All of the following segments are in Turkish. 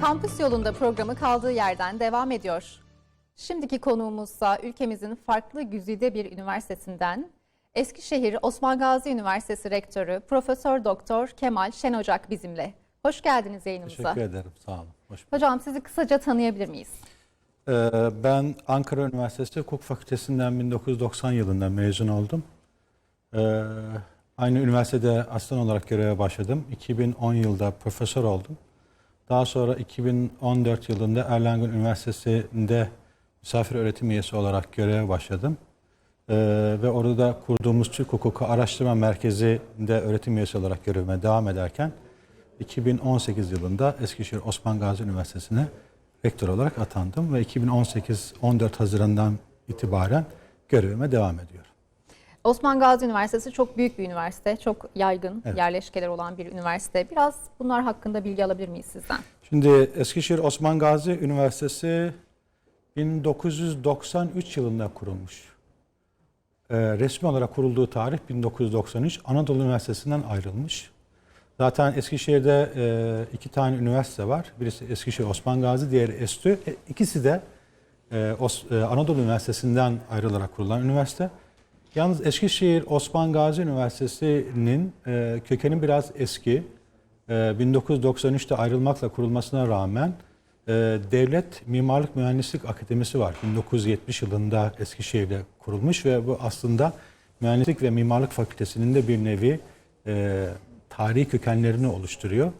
Kampüs yolunda programı kaldığı yerden devam ediyor. Şimdiki konuğumuzsa ülkemizin farklı güzide bir üniversitesinden Eskişehir Osman Gazi Üniversitesi Rektörü Profesör Doktor Kemal Şen Ocak bizimle. Hoş geldiniz yayınımıza. Teşekkür ederim. Sağ olun. Hoş bulduk. Hocam sizi kısaca tanıyabilir miyiz? Ee, ben Ankara Üniversitesi Hukuk Fakültesinden 1990 yılında mezun oldum. Ee, aynı üniversitede asistan olarak göreve başladım. 2010 yılda profesör oldum. Daha sonra 2014 yılında Erlangen Üniversitesi'nde misafir öğretim üyesi olarak göreve başladım. Ee, ve orada da kurduğumuz Türk Hukuku Araştırma Merkezi'nde öğretim üyesi olarak görevime devam ederken 2018 yılında Eskişehir Osman Gazi Üniversitesi'ne rektör olarak atandım ve 2018-14 Haziran'dan itibaren görevime devam ediyorum. Osman Gazi Üniversitesi çok büyük bir üniversite, çok yaygın Evet. yerleşkeler olan bir üniversite. Biraz bunlar hakkında bilgi alabilir miyiz sizden? Şimdi Eskişehir Osman Gazi Üniversitesi 1993 yılında kurulmuş. Ee, resmi olarak kurulduğu tarih 1993. Anadolu Üniversitesi'nden ayrılmış. Zaten Eskişehir'de e, iki tane üniversite var. Birisi Eskişehir Osman Gazi, diğeri ESTÜ. E, İkisi de e, Os- e, Anadolu Üniversitesi'nden ayrılarak kurulan üniversite. Yalnız Eskişehir Osman Gazi Üniversitesi'nin e, kökeni biraz eski. E, 1993'te ayrılmakla kurulmasına rağmen e, Devlet Mimarlık Mühendislik Akademisi var. 1970 yılında Eskişehir'de kurulmuş ve bu aslında Mühendislik ve Mimarlık Fakültesinin de bir nevi e, tarihi kökenlerini oluşturuyor.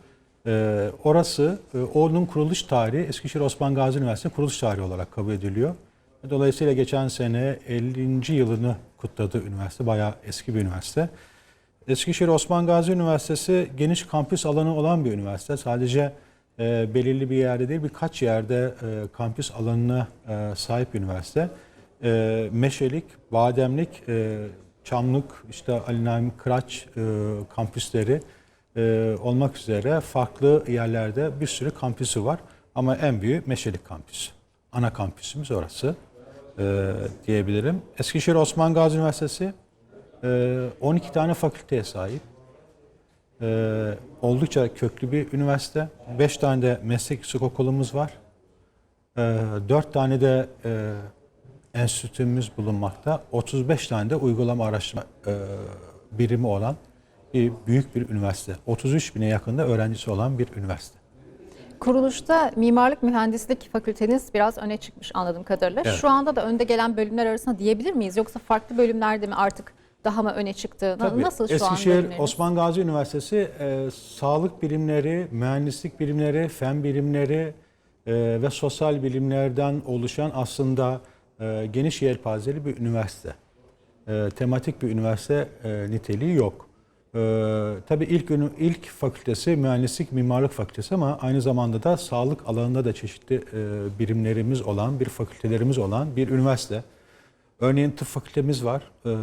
E, orası, e, onun kuruluş tarihi Eskişehir Osman Gazi Üniversitesi kuruluş tarihi olarak kabul ediliyor. Dolayısıyla geçen sene 50. yılını kutladı üniversite. Bayağı eski bir üniversite. Eskişehir Osman Gazi Üniversitesi geniş kampüs alanı olan bir üniversite. Sadece e, belirli bir yerde değil birkaç yerde e, kampüs alanına e, sahip üniversite. E, Meşelik, Bademlik, e, Çamlık, işte Ali Naim Kıraç e, kampüsleri e, olmak üzere farklı yerlerde bir sürü kampüsü var. Ama en büyüğü Meşelik kampüsü. Ana kampüsümüz orası e, diyebilirim. Eskişehir Osman Gazi Üniversitesi e, 12 tane fakülteye sahip. E, oldukça köklü bir üniversite. 5 tane de meslek yüksek okulumuz var. E, 4 tane de e, enstitümüz bulunmakta. 35 tane de uygulama araştırma e, birimi olan bir büyük bir üniversite. 33 bine yakında öğrencisi olan bir üniversite. Kuruluşta mimarlık mühendislik fakülteniz biraz öne çıkmış anladığım kadarıyla. Evet. Şu anda da önde gelen bölümler arasında diyebilir miyiz? Yoksa farklı bölümlerde mi artık daha mı öne çıktı? Tabii. Nasıl şu an Eskişehir bölümleriniz? Osman Gazi Üniversitesi e, sağlık bilimleri, mühendislik bilimleri, fen bilimleri e, ve sosyal bilimlerden oluşan aslında e, geniş yelpazeli bir üniversite. E, tematik bir üniversite e, niteliği yok. E, tabii ilk ünü- ilk fakültesi mühendislik mimarlık fakültesi ama aynı zamanda da sağlık alanında da çeşitli e, birimlerimiz olan, bir fakültelerimiz olan bir üniversite. Örneğin tıp fakültemiz var. Ee,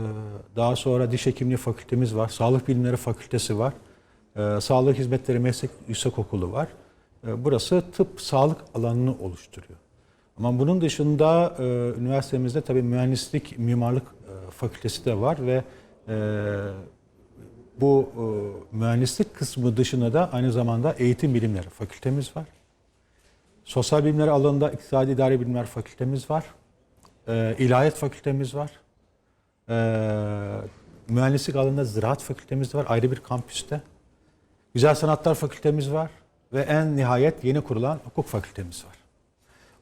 Daha sonra diş hekimliği fakültemiz var. Sağlık bilimleri fakültesi var. Ee, Sağlık hizmetleri meslek yüksekokulu var. Ee, Burası tıp sağlık alanını oluşturuyor. Ama bunun dışında e, üniversitemizde tabii mühendislik mimarlık e, fakültesi de var ve e, bu e, mühendislik kısmı dışında da aynı zamanda eğitim bilimleri fakültemiz var. Sosyal bilimler alanında iktisadi idari bilimler fakültemiz var. Ee, İlahiyat fakültemiz var. Ee, mühendislik alanında ziraat fakültemiz var ayrı bir kampüste. Güzel sanatlar fakültemiz var ve en nihayet yeni kurulan hukuk fakültemiz var.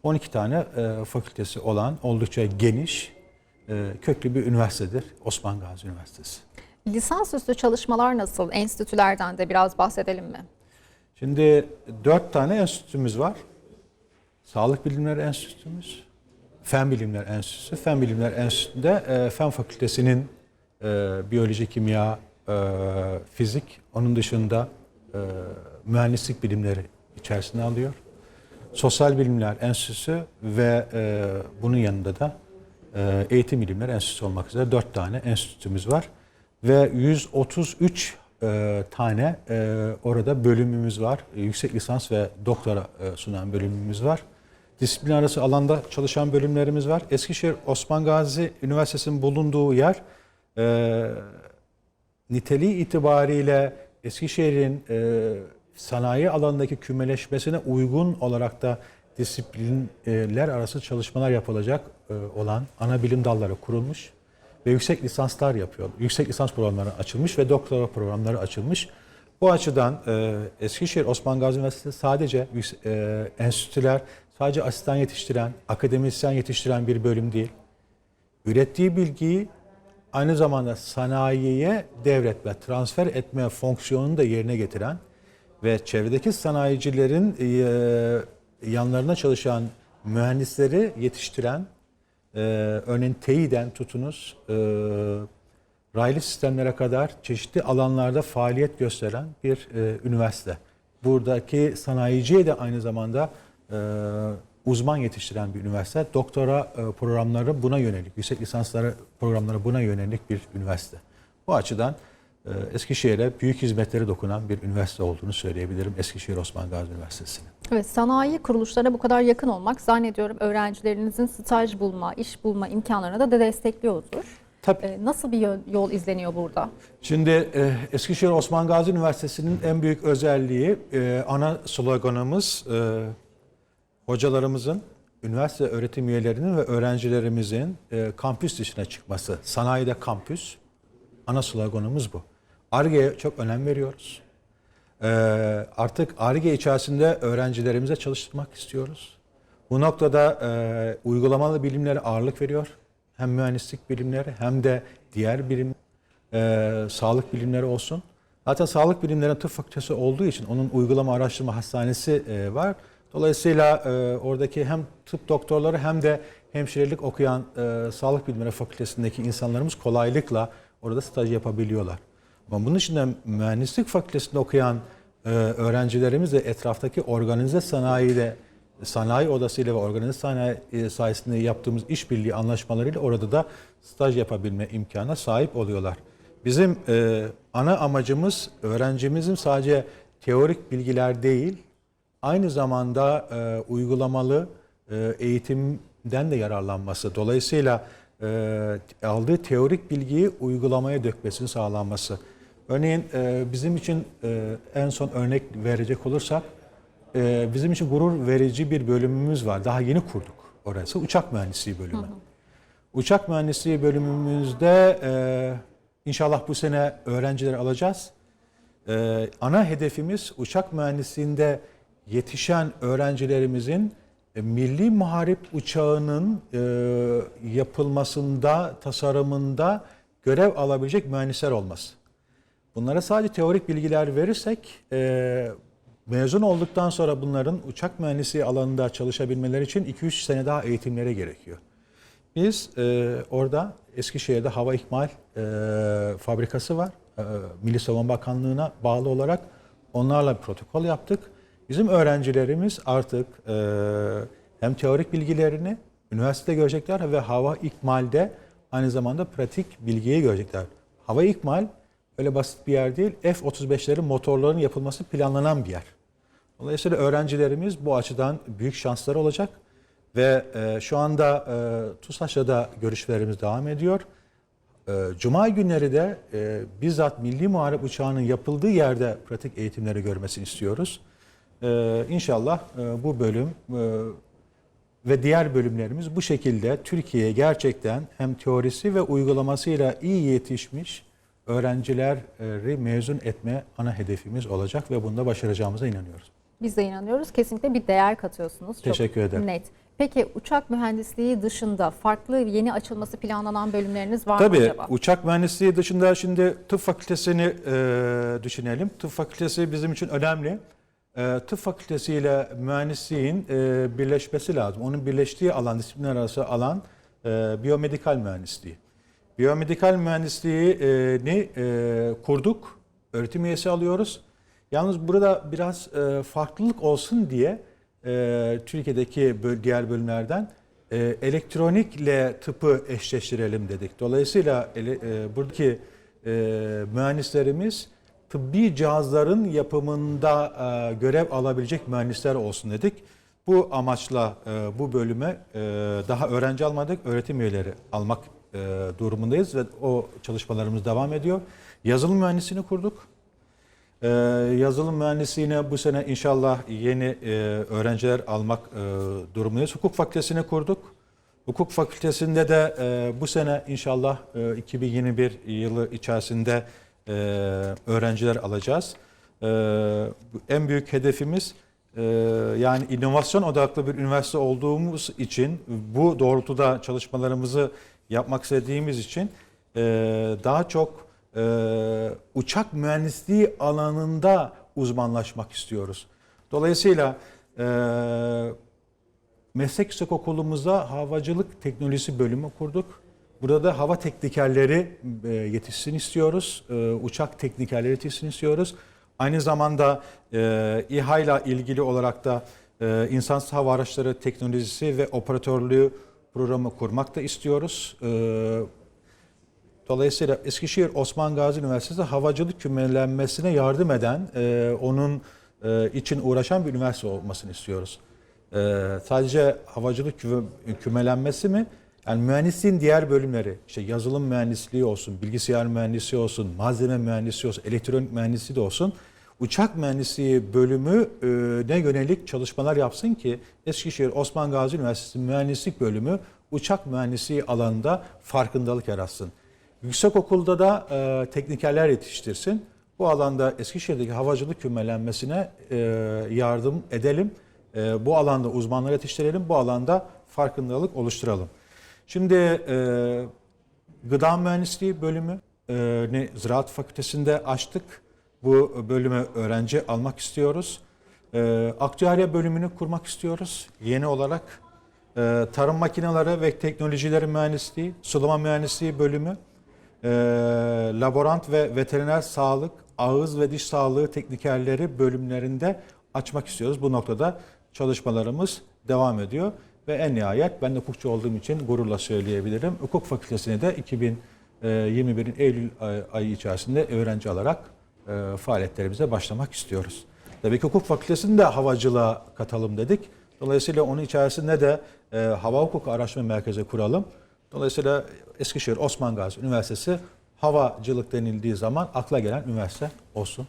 12 tane e, fakültesi olan oldukça geniş, e, köklü bir üniversitedir Osman Gazi Üniversitesi. Lisansüstü çalışmalar nasıl? Enstitülerden de biraz bahsedelim mi? Şimdi dört tane enstitümüz var. Sağlık Bilimleri Enstitümüz, Fen Bilimler Enstitüsü. Fen Bilimler Enstitüsü'nde e, Fen Fakültesi'nin e, biyoloji, kimya, e, fizik, onun dışında e, mühendislik bilimleri içerisine alıyor. Sosyal Bilimler Enstitüsü ve e, bunun yanında da e, Eğitim Bilimler Enstitüsü olmak üzere dört tane enstitümüz var. Ve 133 e, tane e, orada bölümümüz var. E, yüksek lisans ve doktora e, sunan bölümümüz var. Disiplin arası alanda çalışan bölümlerimiz var. Eskişehir Osman Gazi Üniversitesi'nin bulunduğu yer e, niteliği itibariyle Eskişehir'in e, sanayi alanındaki kümeleşmesine uygun olarak da disiplinler arası çalışmalar yapılacak e, olan ana bilim dalları kurulmuş ve yüksek lisanslar yapıyor. Yüksek lisans programları açılmış ve doktora programları açılmış. Bu açıdan e, Eskişehir Osman Gazi Üniversitesi sadece e, enstitüler, sadece asistan yetiştiren, akademisyen yetiştiren bir bölüm değil. Ürettiği bilgiyi aynı zamanda sanayiye devretme, transfer etme fonksiyonunu da yerine getiren ve çevredeki sanayicilerin e, yanlarına çalışan mühendisleri yetiştiren, e, örneğin TEİ'den tutunuz, e, raylı sistemlere kadar çeşitli alanlarda faaliyet gösteren bir e, üniversite. Buradaki sanayiciye de aynı zamanda e, uzman yetiştiren bir üniversite. Doktora e, programları buna yönelik, yüksek lisansları programları buna yönelik bir üniversite. Bu açıdan Eskişehir'e büyük hizmetleri dokunan bir üniversite olduğunu söyleyebilirim Eskişehir Osman Gazi Üniversitesi'nin. Evet, sanayi kuruluşlarına bu kadar yakın olmak zannediyorum öğrencilerinizin staj bulma, iş bulma imkanlarına da destekliyordur. Tabii. Ee, Nasıl bir yol, izleniyor burada? Şimdi e, Eskişehir Osman Gazi Üniversitesi'nin en büyük özelliği e, ana sloganımız e, hocalarımızın, üniversite öğretim üyelerinin ve öğrencilerimizin kampüs dışına çıkması. Sanayide kampüs. Ana sloganımız bu. ARGE'ye çok önem veriyoruz. E, artık ARGE içerisinde öğrencilerimize çalıştırmak istiyoruz. Bu noktada e, uygulamalı bilimlere ağırlık veriyor. Hem mühendislik bilimleri hem de diğer bilim e, sağlık bilimleri olsun. Zaten sağlık bilimlerinin tıp fakültesi olduğu için onun uygulama araştırma hastanesi e, var. Dolayısıyla e, oradaki hem tıp doktorları hem de hemşirelik okuyan e, sağlık bilimleri fakültesindeki insanlarımız kolaylıkla orada staj yapabiliyorlar. Ama bunun dışında mühendislik fakültesinde okuyan e, öğrencilerimiz de etraftaki organize sanayide sanayi odasıyla ve organize sanayi e, sayesinde yaptığımız işbirliği anlaşmalarıyla orada da staj yapabilme imkanına sahip oluyorlar. Bizim e, ana amacımız öğrencimizin sadece teorik bilgiler değil, aynı zamanda e, uygulamalı e, eğitimden de yararlanması. Dolayısıyla e, aldığı teorik bilgiyi uygulamaya dökmesinin sağlanması. Örneğin e, bizim için e, en son örnek verecek olursak, e, bizim için gurur verici bir bölümümüz var. Daha yeni kurduk orası. Uçak mühendisliği bölümü. Uçak mühendisliği bölümümüzde e, inşallah bu sene öğrencileri alacağız. E, ana hedefimiz uçak mühendisliğinde yetişen öğrencilerimizin e, milli muharip uçağının e, yapılmasında, tasarımında görev alabilecek mühendisler olması. Bunlara sadece teorik bilgiler verirsek e, mezun olduktan sonra bunların uçak mühendisliği alanında çalışabilmeleri için 2-3 sene daha eğitimlere gerekiyor. Biz e, orada Eskişehir'de hava ikmal e, fabrikası var. E, Milli Savunma Bakanlığı'na bağlı olarak onlarla bir protokol yaptık. Bizim öğrencilerimiz artık e, hem teorik bilgilerini üniversitede görecekler ve hava ikmalde aynı zamanda pratik bilgiyi görecekler. Hava ikmal öyle basit bir yer değil. F-35'lerin motorlarının yapılması planlanan bir yer. Dolayısıyla öğrencilerimiz bu açıdan büyük şansları olacak. Ve e, şu anda e, TUSAŞ'la da görüşmelerimiz devam ediyor. E, Cuma günleri de e, bizzat Milli Muharip Uçağı'nın yapıldığı yerde pratik eğitimleri görmesini istiyoruz. E, inşallah e, bu bölüm e, ve diğer bölümlerimiz bu şekilde Türkiye'ye gerçekten hem teorisi ve uygulamasıyla iyi yetişmiş öğrencileri mezun etme ana hedefimiz olacak ve bunda başaracağımıza inanıyoruz. Biz de inanıyoruz. Kesinlikle bir değer katıyorsunuz. Çok Teşekkür ederim. Net. Peki uçak mühendisliği dışında farklı yeni açılması planlanan bölümleriniz var Tabii mı acaba? uçak mühendisliği dışında şimdi tıp fakültesini e, düşünelim. Tıp fakültesi bizim için önemli. E, tıp fakültesiyle mühendisliğin e, birleşmesi lazım. Onun birleştiği alan, disiplinler arası alan e, biyomedikal mühendisliği. Biyomedikal mühendisliğini e, kurduk. Öğretim üyesi alıyoruz. Yalnız burada biraz e, farklılık olsun diye e, Türkiye'deki böl- diğer bölümlerden e, elektronikle tıpı eşleştirelim dedik. Dolayısıyla ele, e, buradaki e, mühendislerimiz tıbbi cihazların yapımında e, görev alabilecek mühendisler olsun dedik. Bu amaçla e, bu bölüme e, daha öğrenci almadık, öğretim üyeleri almak e, durumundayız ve o çalışmalarımız devam ediyor. Yazılım mühendisliğini kurduk. Ee, yazılım mühendisliğine bu sene inşallah yeni e, öğrenciler almak e, durumundayız. Hukuk fakültesini kurduk. Hukuk fakültesinde de e, bu sene inşallah e, 2021 yılı içerisinde e, öğrenciler alacağız. E, en büyük hedefimiz e, yani inovasyon odaklı bir üniversite olduğumuz için bu doğrultuda çalışmalarımızı yapmak istediğimiz için e, daha çok e, uçak mühendisliği alanında uzmanlaşmak istiyoruz. Dolayısıyla e, meslek yüksek okulumuzda havacılık teknolojisi bölümü kurduk. Burada da hava teknikerleri yetişsin istiyoruz. Uçak teknikerleri yetişsin istiyoruz. Aynı zamanda e, İHA ile ilgili olarak da e, insansız hava araçları teknolojisi ve operatörlüğü programı kurmak da istiyoruz. E, Dolayısıyla Eskişehir Osman Gazi Üniversitesi havacılık kümelenmesine yardım eden, e, onun e, için uğraşan bir üniversite olmasını istiyoruz. E, sadece havacılık küme- kümelenmesi mi? Yani mühendisliğin diğer bölümleri, işte yazılım mühendisliği olsun, bilgisayar mühendisliği olsun, malzeme mühendisliği olsun, elektronik mühendisliği de olsun, uçak mühendisliği bölümü e, ne yönelik çalışmalar yapsın ki Eskişehir Osman Gazi Üniversitesi Mühendislik Bölümü uçak mühendisliği alanında farkındalık yaratsın. Yüksek okulda da e, teknikerler yetiştirsin. Bu alanda Eskişehir'deki havacılık kümelenmesine e, yardım edelim. E, bu alanda uzmanlar yetiştirelim. Bu alanda farkındalık oluşturalım. Şimdi e, gıda mühendisliği bölümü e, Ziraat Fakültesi'nde açtık. Bu bölüme öğrenci almak istiyoruz. E, aktüerya bölümünü kurmak istiyoruz yeni olarak. E, tarım makineleri ve teknolojileri mühendisliği, sulama mühendisliği bölümü, e, laborant ve veteriner sağlık, ağız ve diş sağlığı teknikerleri bölümlerinde açmak istiyoruz. Bu noktada çalışmalarımız devam ediyor. Ve en nihayet ben de hukukçu olduğum için gururla söyleyebilirim. Hukuk fakültesine de 2021'in Eylül ay- ayı içerisinde öğrenci alarak e, faaliyetlerimize başlamak istiyoruz. Tabii ki hukuk fakültesini de havacılığa katalım dedik. Dolayısıyla onun içerisinde de e, hava hukuku araştırma merkezi kuralım. Dolayısıyla Eskişehir Osman Gazi Üniversitesi havacılık denildiği zaman akla gelen üniversite olsun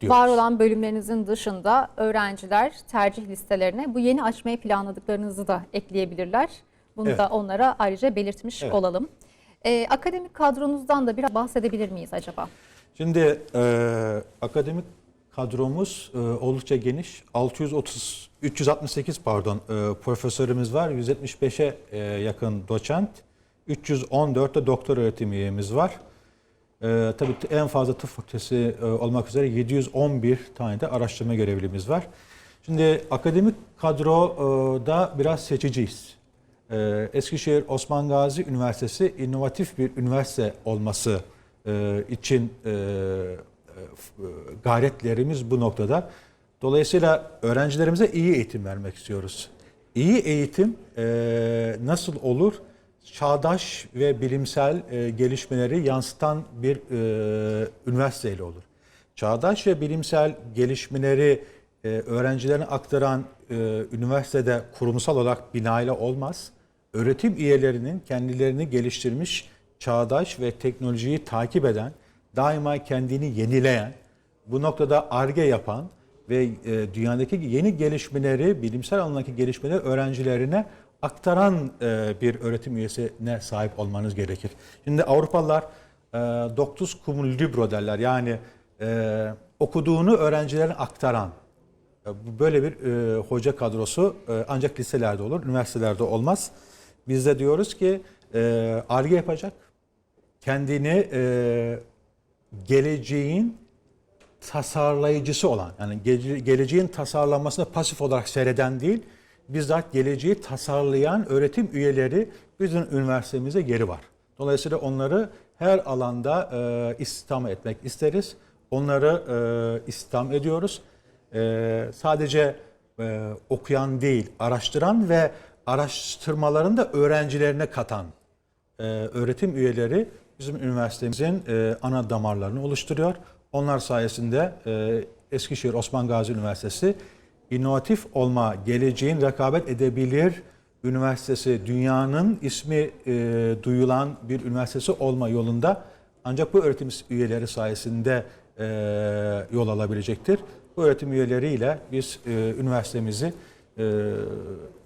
diyoruz. Var olan bölümlerinizin dışında öğrenciler tercih listelerine bu yeni açmayı planladıklarınızı da ekleyebilirler. Bunu Evet. da onlara ayrıca belirtmiş Evet. olalım. Ee, akademik kadronuzdan da biraz bahsedebilir miyiz acaba? Şimdi e, akademik kadromuz e, oldukça geniş. 630 368 pardon e, profesörümüz var. 175'e e, yakın doçent. 314 de doktor öğretim üyemiz var. E, tabii en fazla tıp fakültesi e, olmak üzere 711 tane de araştırma görevlimiz var. Şimdi akademik kadroda biraz seçiciyiz. E, Eskişehir Osman Gazi Üniversitesi inovatif bir üniversite olması e, için e, e, gayretlerimiz bu noktada. Dolayısıyla öğrencilerimize iyi eğitim vermek istiyoruz. İyi eğitim e, nasıl olur? Çağdaş ve bilimsel gelişmeleri yansıtan bir üniversiteyle olur. Çağdaş ve bilimsel gelişmeleri e, öğrencilerine aktaran üniversitede kurumsal olarak binayla olmaz. Öğretim üyelerinin kendilerini geliştirmiş, çağdaş ve teknolojiyi takip eden, daima kendini yenileyen, bu noktada ARGE yapan ve e, dünyadaki yeni gelişmeleri, bilimsel alandaki gelişmeleri öğrencilerine aktaran e, bir öğretim üyesine sahip olmanız gerekir. Şimdi Avrupalılar e, doctus cum libro derler. Yani e, okuduğunu öğrencilerine aktaran. Böyle bir hoca kadrosu ancak liselerde olur, üniversitelerde olmaz. Biz de diyoruz ki ARGE yapacak, kendini e, geleceğin tasarlayıcısı olan, yani gele- geleceğin tasarlanmasını pasif olarak seyreden değil, bizzat geleceği tasarlayan öğretim üyeleri bizim üniversitemize yeri var. Dolayısıyla onları her alanda e, istihdam etmek isteriz. Onları e, istihdam ediyoruz. E, sadece e, okuyan değil, araştıran ve araştırmalarını da öğrencilerine katan e, öğretim üyeleri bizim üniversitemizin e, ana damarlarını oluşturuyor. Onlar sayesinde e, Eskişehir Osman Gazi Üniversitesi inovatif olma, geleceğin rekabet edebilir üniversitesi, dünyanın ismi e, duyulan bir üniversitesi olma yolunda ancak bu öğretim üyeleri sayesinde e, yol alabilecektir. Bu öğretim üyeleriyle biz e, üniversitemizi e,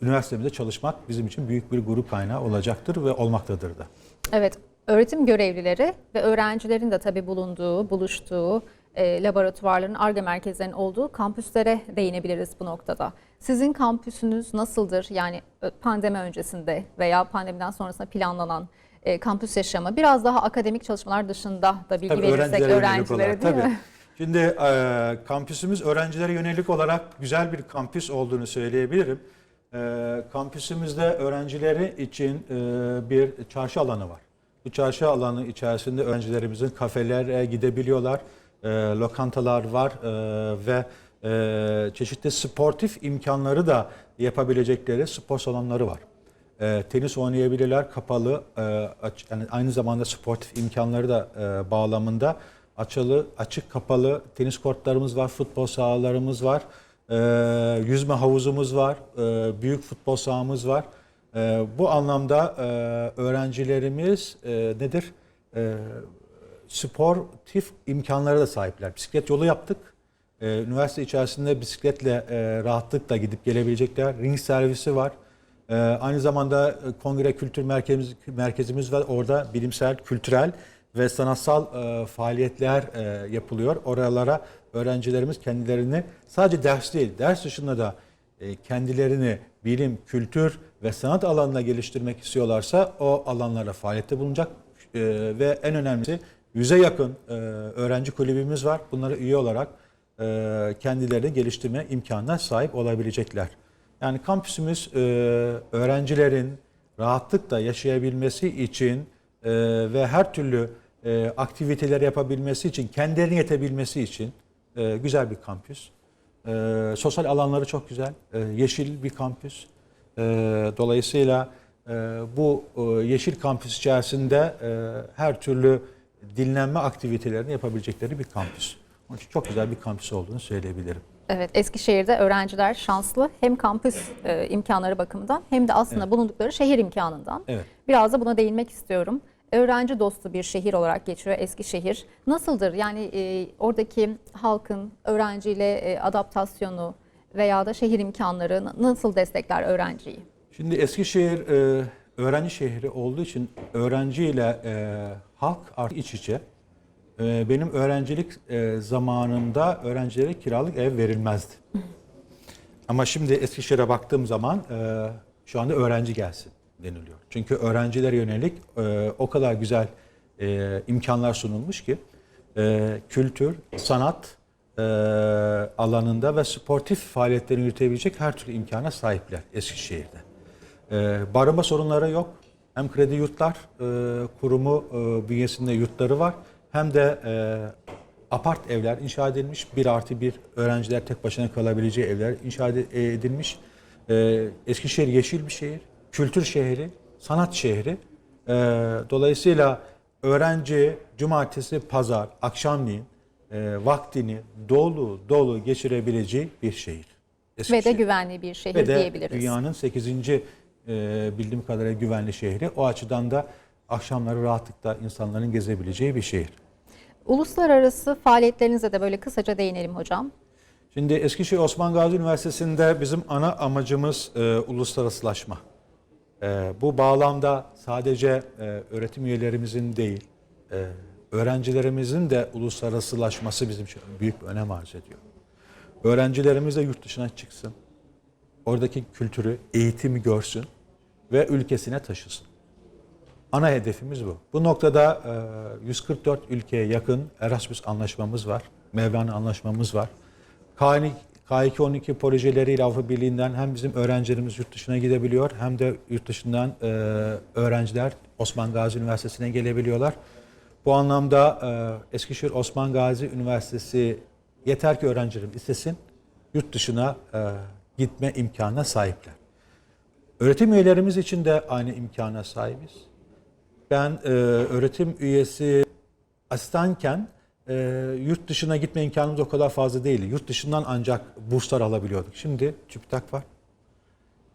üniversitemizde çalışmak bizim için büyük bir gurur kaynağı olacaktır ve olmaktadır da. Evet, öğretim görevlileri ve öğrencilerin de tabii bulunduğu, buluştuğu e, laboratuvarların, ARGE merkezlerinin olduğu kampüslere değinebiliriz bu noktada. Sizin kampüsünüz nasıldır? Yani pandemi öncesinde veya pandemiden sonrasında planlanan e, kampüs yaşamı biraz daha akademik çalışmalar dışında da bilgi Tabii verirsek öğrencilere öğrencilere olarak, değil tabii. mi? Şimdi e, kampüsümüz öğrencilere yönelik olarak güzel bir kampüs olduğunu söyleyebilirim. E, kampüsümüzde öğrencileri için e, bir çarşı alanı var. Bu çarşı alanı içerisinde öğrencilerimizin kafelere gidebiliyorlar, e, lokantalar var e, ve e, çeşitli sportif imkanları da yapabilecekleri spor salonları var. E, tenis oynayabilirler kapalı e, aç- yani aynı zamanda sportif imkanları da e, bağlamında açılı açık kapalı tenis kortlarımız var futbol sahalarımız var. E, yüzme havuzumuz var e, büyük futbol sahamız var E, bu anlamda e, öğrencilerimiz e, nedir E, sportif imkanlara da sahipler bisiklet yolu yaptık ee, üniversite içerisinde bisikletle e, rahatlıkla gidip gelebilecekler. Ring servisi var. Ee, aynı zamanda e, kongre kültür merkezimiz, merkezimiz var. Orada bilimsel, kültürel ve sanatsal e, faaliyetler e, yapılıyor. Oralara öğrencilerimiz kendilerini sadece ders değil, ders dışında da e, kendilerini bilim, kültür ve sanat alanına geliştirmek istiyorlarsa o alanlara faaliyette bulunacak. E, ve en önemlisi yüze yakın e, öğrenci kulübümüz var. Bunlara üye olarak e, kendilerini geliştirme imkanına sahip olabilecekler. Yani kampüsümüz e, öğrencilerin rahatlıkla yaşayabilmesi için e, ve her türlü e, aktiviteler yapabilmesi için, kendilerine yetebilmesi için e, güzel bir kampüs. E, sosyal alanları çok güzel, e, yeşil bir kampüs. E, dolayısıyla e, bu e, yeşil kampüs içerisinde e, her türlü dinlenme aktivitelerini yapabilecekleri bir kampüs. Onun için çok güzel bir kampüs olduğunu söyleyebilirim. Evet, Eskişehir'de öğrenciler şanslı hem kampüs e, imkanları bakımından hem de aslında bulundukları şehir imkanından. Evet. Biraz da buna değinmek istiyorum. Öğrenci dostu bir şehir olarak geçiyor Eskişehir. Nasıldır? Yani e, oradaki halkın öğrenciyle e, adaptasyonu veya da şehir imkanları nasıl destekler öğrenciyi? Şimdi Eskişehir e, öğrenci şehri olduğu için öğrenciyle e, halk artık iç içe. E, benim öğrencilik e, zamanında öğrencilere kiralık ev verilmezdi. Ama şimdi Eskişehir'e baktığım zaman e, şu anda öğrenci gelsin deniliyor. Çünkü öğrencilere yönelik e, o kadar güzel e, imkanlar sunulmuş ki e, kültür, sanat e, alanında ve sportif faaliyetlerini yürütebilecek her türlü imkana sahipler Eskişehir'de. E, barınma sorunları yok. Hem kredi yurtlar e, kurumu e, bünyesinde yurtları var. Hem de e, apart evler inşa edilmiş. Bir artı bir öğrenciler tek başına kalabileceği evler inşa ed- edilmiş. E, Eskişehir yeşil bir şehir. Kültür şehri, sanat şehri. E, dolayısıyla öğrenci cumartesi, pazar, akşamleyin e, vaktini dolu dolu geçirebileceği bir şehir. Ve de Eskişehir. güvenli bir şehir Ve de diyebiliriz. dünyanın 8. e, bildiğim kadarıyla güvenli şehri. O açıdan da akşamları rahatlıkla insanların gezebileceği bir şehir. Uluslararası faaliyetlerinize de böyle kısaca değinelim hocam. Şimdi Eskişehir Osman Gazi Üniversitesi'nde bizim ana amacımız e, uluslararasılaşma. E, bu bağlamda sadece e, öğretim üyelerimizin değil, e, öğrencilerimizin de uluslararasılaşması bizim için büyük bir önem arz ediyor. Öğrencilerimiz de yurt dışına çıksın, oradaki kültürü, eğitimi görsün ve ülkesine taşısın. Ana hedefimiz bu. Bu noktada e, 144 ülkeye yakın Erasmus anlaşmamız var. Mevlana anlaşmamız var. K2 K212 projeleriyle Avrupa Birliği'nden hem bizim öğrencilerimiz yurt dışına gidebiliyor hem de yurt dışından e, öğrenciler Osman Gazi Üniversitesi'ne gelebiliyorlar. Bu anlamda e, Eskişehir Osman Gazi Üniversitesi yeter ki öğrencilerim istesin yurt dışına e, gitme imkanına sahipler. Öğretim üyelerimiz için de aynı imkana sahibiz. Ben e, öğretim üyesi asistanken yurt dışına gitme imkanımız o kadar fazla değildi. Yurt dışından ancak burslar alabiliyorduk. Şimdi TÜBİTAK var.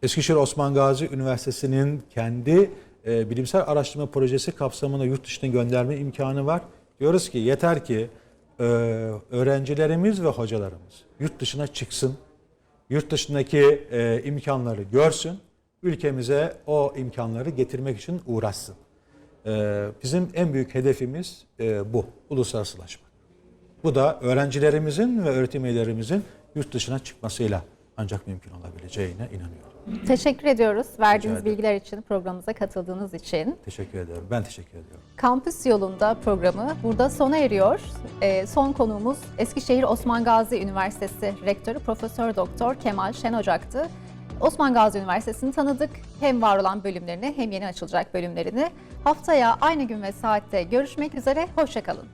Eskişehir Osman Gazi Üniversitesi'nin kendi e, bilimsel araştırma projesi kapsamında yurt dışına gönderme imkanı var. Diyoruz ki yeter ki e, öğrencilerimiz ve hocalarımız yurt dışına çıksın, yurt dışındaki e, imkanları görsün, ülkemize o imkanları getirmek için uğraşsın. Bizim en büyük hedefimiz bu, uluslararasılaşma. Bu da öğrencilerimizin ve öğretim üyelerimizin yurt dışına çıkmasıyla ancak mümkün olabileceğine inanıyorum. Teşekkür ediyoruz verdiğiniz bilgiler için, programımıza katıldığınız için. Teşekkür ediyorum. Ben teşekkür ediyorum. Kampüs yolunda programı burada sona eriyor. Ee, son konuğumuz Eskişehir Osman Gazi Üniversitesi Rektörü Profesör Doktor Kemal Şen Ocak'tı. Osman Gazi Üniversitesi'ni tanıdık. Hem var olan bölümlerini hem yeni açılacak bölümlerini. Haftaya aynı gün ve saatte görüşmek üzere. Hoşçakalın.